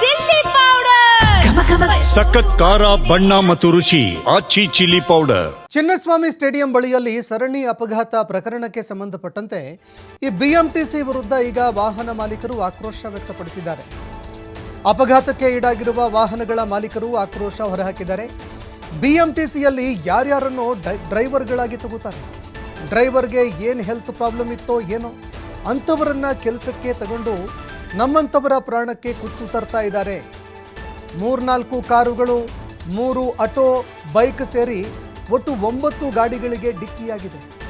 Chilli powder. ಸಖತ್ ಖಾರ ಬಣ್ಣ ಮತ್ತು ರುಚಿ Aachi chilli powder. Chinnaswamy stadium ಬಳಿಯಲ್ಲಿ ಸರಣಿ ಅಪಘಾತ ಪ್ರಕರಣಕ್ಕೆ ಸಂಬಂಧಪಟ್ಟಂತೆ ಈ ಬಿಎಂಟಿಸಿ ವಿರುದ್ಧ ಈಗ ವಾಹನ ಮಾಲೀಕರು ಆಕ್ರೋಶ ವ್ಯಕ್ತಪಡಿಸಿದ್ದಾರೆ. ಅಪಘಾತಕ್ಕೆ ಈಡಾಗಿರುವ ವಾಹನಗಳ ಮಾಲೀಕರು ಆಕ್ರೋಶ ಹೊರಹಾಕಿದ್ದಾರೆ. ಬಿಎಂಟಿಸಿಯಲ್ಲಿ ಯಾರ್ಯಾರನ್ನು ಡೈ- ಡ್ರೈವರ್ಗಳಾಗಿ ತಗೋತಾರೆ? ಡ್ರೈವರ್ಗೆ ಏನು ಹೆಲ್ತ್ ಪ್ರಾಬ್ಲಮ್ ಇತ್ತೋ ಏನೋ? ಅಂಥವರನ್ನು ಕೆಲಸಕ್ಕೆ ತಗೊಂಡು ನಮ್ಮಂಥವರ ಪ್ರಾಣಕ್ಕೆ ಕುತ್ತು ತರ್ತಾ ಇದ್ದಾರೆ. ಮೂರ್ನಾಲ್ಕು ಕಾರುಗಳು, ಮೂರು ಆಟೋ, ಬೈಕ್ ಸೇರಿ ಒಟ್ಟು ಒಂಬತ್ತು ಗಾಡಿಗಳಿಗೆ ಡಿಕ್ಕಿಯಾಗಿದೆ.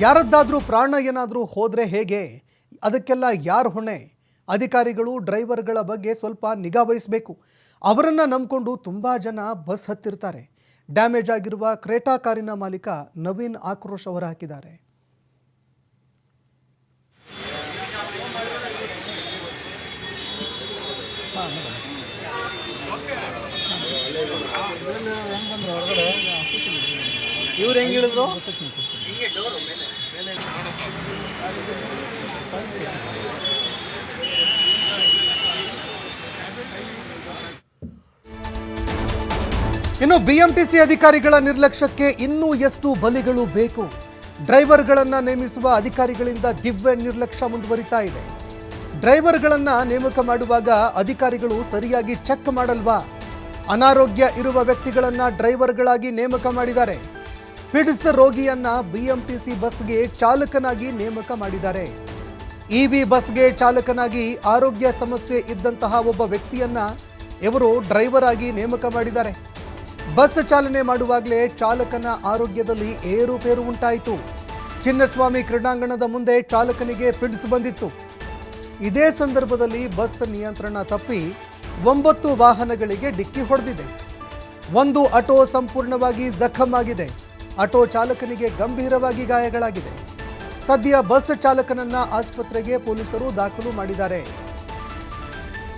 ಯಾರದ್ದಾದರೂ ಪ್ರಾಣ ಏನಾದರೂ ಹೋದರೆ ಹೇಗೆ? ಅದಕ್ಕೆಲ್ಲ ಯಾರು ಹೊಣೆ? ಅಧಿಕಾರಿಗಳು, ಡ್ರೈವರ್ಗಳ ಬಗ್ಗೆ ಸ್ವಲ್ಪ ನಿಗಾ ವಹಿಸಬೇಕು. ಅವರನ್ನು ನಂಬಿಕೊಂಡು ತುಂಬ ಜನ ಬಸ್ ಹತ್ತಿರ್ತಾರೆ. ಡ್ಯಾಮೇಜ್ ಆಗಿರುವ ಕ್ರೇಟಾ ಕಾರಿನ ಮಾಲೀಕ ನವೀನ್ ಆಕ್ರೋಶ ಹೊರಹಾಕಿದ್ದಾರೆ. ಇವ್ರು ಹೆಂಗ್ ಹೇಳಿದ್ರು? ಇನ್ನು ಬಿಎಂಟಿಸಿ ಅಧಿಕಾರಿಗಳ ನಿರ್ಲಕ್ಷ್ಯಕ್ಕೆ ಇನ್ನೂ ಎಷ್ಟು ಬಲಿಗಳು ಬೇಕು? ಡ್ರೈವರ್ಗಳನ್ನು ನೇಮಿಸುವ ಅಧಿಕಾರಿಗಳಿಂದ ದಿವ್ಯ ನಿರ್ಲಕ್ಷ್ಯ ಮುಂದುವರಿತಾ ಇದೆ. ಡ್ರೈವರ್ಗಳನ್ನು ನೇಮಕ ಮಾಡುವಾಗ ಅಧಿಕಾರಿಗಳು ಸರಿಯಾಗಿ ಚೆಕ್ ಮಾಡಲ್ವಾ? ಅನಾರೋಗ್ಯ ಇರುವ ವ್ಯಕ್ತಿಗಳನ್ನು ಡ್ರೈವರ್ಗಳಾಗಿ ನೇಮಕ ಮಾಡಿದ್ದಾರೆ. ಪಿಡ್ಸ್ ರೋಗಿಯನ್ನ ಬಿಎಂಟಿಸಿ ಬಸ್ಗೆ ಚಾಲಕನಾಗಿ ನೇಮಕ ಮಾಡಿದ್ದಾರೆ. ಇವಿ ಬಸ್ಗೆ ಚಾಲಕನಾಗಿ ಆರೋಗ್ಯ ಸಮಸ್ಯೆ ಇದ್ದಂತಹ ಒಬ್ಬ ವ್ಯಕ್ತಿಯನ್ನ ಇವರು ಡ್ರೈವರ್ ಆಗಿ ನೇಮಕ ಮಾಡಿದ್ದಾರೆ. ಬಸ್ ಚಾಲನೆ ಮಾಡುವಾಗಲೇ ಚಾಲಕನ ಆರೋಗ್ಯದಲ್ಲಿ ಏರುಪೇರು ಉಂಟಾಯಿತು. ಚಿನ್ನಸ್ವಾಮಿ ಕ್ರೀಡಾಂಗಣದ ಮುಂದೆ ಚಾಲಕನಿಗೆ ಪಿಡ್ಸ್ ಬಂದಿತ್ತು. ಇದೇ ಸಂದರ್ಭದಲ್ಲಿ ಬಸ್ ನಿಯಂತ್ರಣ ತಪ್ಪಿ ಒಂಬತ್ತು ವಾಹನಗಳಿಗೆ ಡಿಕ್ಕಿ ಹೊಡೆದಿದೆ. ಒಂದು ಆಟೋ ಸಂಪೂರ್ಣವಾಗಿ ಜಖಮ್ ಆಗಿದೆ. ಆಟೋ ಚಾಲಕನಿಗೆ ಗಂಭೀರವಾಗಿ ಗಾಯಗಳಾಗಿದೆ. ಸದ್ಯ ಬಸ್ ಚಾಲಕನನ್ನ ಆಸ್ಪತ್ರೆಗೆ ಪೊಲೀಸರು ದಾಖಲು ಮಾಡಿದ್ದಾರೆ.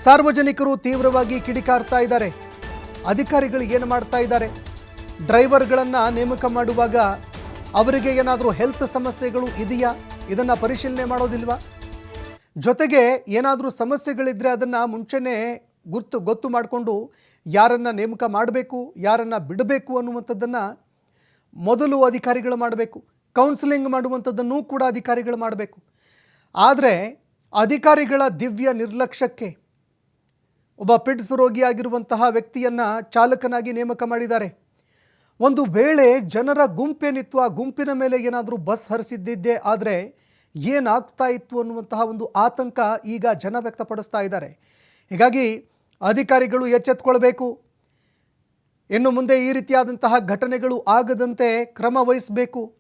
ಸಾರ್ವಜನಿಕರು ತೀವ್ರವಾಗಿ ಕಿಡಿಕಾರ್ತಾ ಇದ್ದಾರೆ. ಅಧಿಕಾರಿಗಳು ಏನು ಮಾಡ್ತಾ ಇದ್ದಾರೆ? ಡ್ರೈವರ್ಗಳನ್ನು ನೇಮಕ ಮಾಡುವಾಗ ಅವರಿಗೆ ಏನಾದರೂ ಹೆಲ್ತ್ ಸಮಸ್ಯೆಗಳು ಇದೆಯಾ? ಇದನ್ನು ಪರಿಶೀಲನೆ ಮಾಡೋದಿಲ್ವಾ? ಜೊತೆಗೆ ಏನಾದರೂ ಸಮಸ್ಯೆಗಳಿದ್ದರೆ ಅದನ್ನು ಮುಂಚೆನೇ ಗುರ್ತು, ಗೊತ್ತು ಮಾಡಿಕೊಂಡು ಯಾರನ್ನು ನೇಮಕ ಮಾಡಬೇಕು, ಯಾರನ್ನು ಬಿಡಬೇಕು ಅನ್ನುವಂಥದ್ದನ್ನು ಮೊದಲು ಅಧಿಕಾರಿಗಳು ಮಾಡಬೇಕು. ಕೌನ್ಸಿಲಿಂಗ್ ಮಾಡುವಂಥದ್ದನ್ನು ಕೂಡ ಅಧಿಕಾರಿಗಳು ಮಾಡಬೇಕು. ಆದರೆ ಅಧಿಕಾರಿಗಳ ದಿವ್ಯ ನಿರ್ಲಕ್ಷ್ಯಕ್ಕೆ ಒಬ್ಬ ಪಿಡ್ಸ್ ರೋಗಿಯಾಗಿರುವಂತಹ ವ್ಯಕ್ತಿಯನ್ನು ಚಾಲಕನಾಗಿ ನೇಮಕ ಮಾಡಿದ್ದಾರೆ. ಒಂದು ವೇಳೆ ಜನರ ಗುಂಪೇನಿತ್ತು, ಆ ಗುಂಪಿನ ಮೇಲೆ ಏನಾದರೂ ಬಸ್ ಹರಿಸಿದ್ದಿದ್ದೆ ಆದರೆ ಏನಾಗ್ತಾ ಇತ್ತು ಅನ್ನುವಂತಹ ಒಂದು ಆತಂಕ ಈಗ ಜನ ವ್ಯಕ್ತಪಡಿಸ್ತಾ ಇದ್ದಾರೆ. ಹೀಗಾಗಿ ಅಧಿಕಾರಿಗಳು ಎಚ್ಚೆತ್ಕೊಳ್ಬೇಕು. ಇನ್ನು ಮುಂದೆ ಈ ರೀತಿಯಾದಂತಹ ಘಟನೆಗಳು ಆಗದಂತೆ ಕ್ರಮ ವಹಿಸಬೇಕು.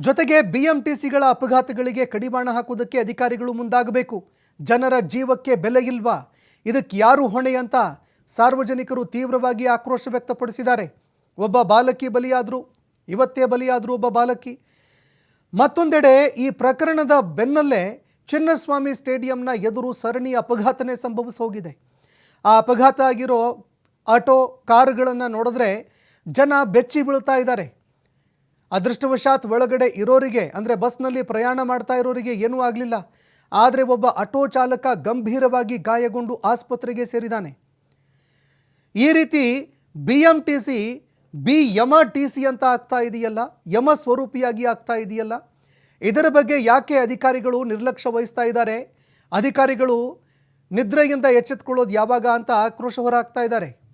ಜೊತೆಗೆ ಬಿ ಎಂ ಟಿ ಸಿಗಳ ಅಪಘಾತಗಳಿಗೆ ಕಡಿವಾಣ ಹಾಕುವುದಕ್ಕೆ ಅಧಿಕಾರಿಗಳು ಮುಂದಾಗಬೇಕು. ಜನರ ಜೀವಕ್ಕೆ ಬೆಲೆ ಇಲ್ವಾ? ಇದಕ್ಕೆ ಯಾರು ಹೊಣೆ ಅಂತ ಸಾರ್ವಜನಿಕರು ತೀವ್ರವಾಗಿ ಆಕ್ರೋಶ ವ್ಯಕ್ತಪಡಿಸಿದ್ದಾರೆ. ಒಬ್ಬ ಬಾಲಕಿ ಬಲಿಯಾದರು. ಇವತ್ತೇ ಬಲಿಯಾದರು ಒಬ್ಬ ಬಾಲಕಿ. ಮತ್ತೊಂದೆಡೆ ಈ ಪ್ರಕರಣದ ಬೆನ್ನಲ್ಲೇ ಚಿನ್ನಸ್ವಾಮಿ ಸ್ಟೇಡಿಯಂನ ಎದುರು ಸರಣಿ ಅಪಘಾತನೇ ಸಂಭವಿಸಿ ಹೋಗಿದೆ ಆ ಅಪಘಾತ ಆಗಿರೋ ಆಟೋ ಕಾರುಗಳನ್ನು ನೋಡಿದ್ರೆ ಜನ ಬೆಚ್ಚಿ ಬೀಳ್ತಾ ಇದ್ದಾರೆ. ಅದೃಷ್ಟವಶಾತ್ ಒಳಗಡೆ ಇರೋರಿಗೆ, ಅಂದರೆ ಬಸ್ನಲ್ಲಿ ಪ್ರಯಾಣ ಮಾಡ್ತಾ ಇರೋರಿಗೆ ಏನೂ ಆಗಲಿಲ್ಲ. ಆದರೆ ಒಬ್ಬ ಆಟೋ ಚಾಲಕ ಗಂಭೀರವಾಗಿ ಗಾಯಗೊಂಡು ಆಸ್ಪತ್ರೆಗೆ ಸೇರಿದ್ದಾನೆ. ಈ ರೀತಿ B M T C B, Yama T C ಅಂತ ಆಗ್ತಾ ಇದೆಯಲ್ಲ? ಯಮ ಸ್ವರೂಪಿಯಾಗಿ ಆಗ್ತಾ ಇದೆಯಲ್ಲ? ಇದರ ಬಗ್ಗೆ ಯಾಕೆ ಅಧಿಕಾರಿಗಳು ನಿರ್ಲಕ್ಷ್ಯ ವಹಿಸ್ತಾ ಇದ್ದಾರೆ? ಅಧಿಕಾರಿಗಳು ನಿದ್ರೆಯಿಂದ ಎಚ್ಚೆತ್ಕೊಳ್ಳೋದು ಯಾವಾಗ ಅಂತ ಆಕ್ರೋಶ ಹೊರಾಗ್ತಾ ಇದ್ದಾರೆ.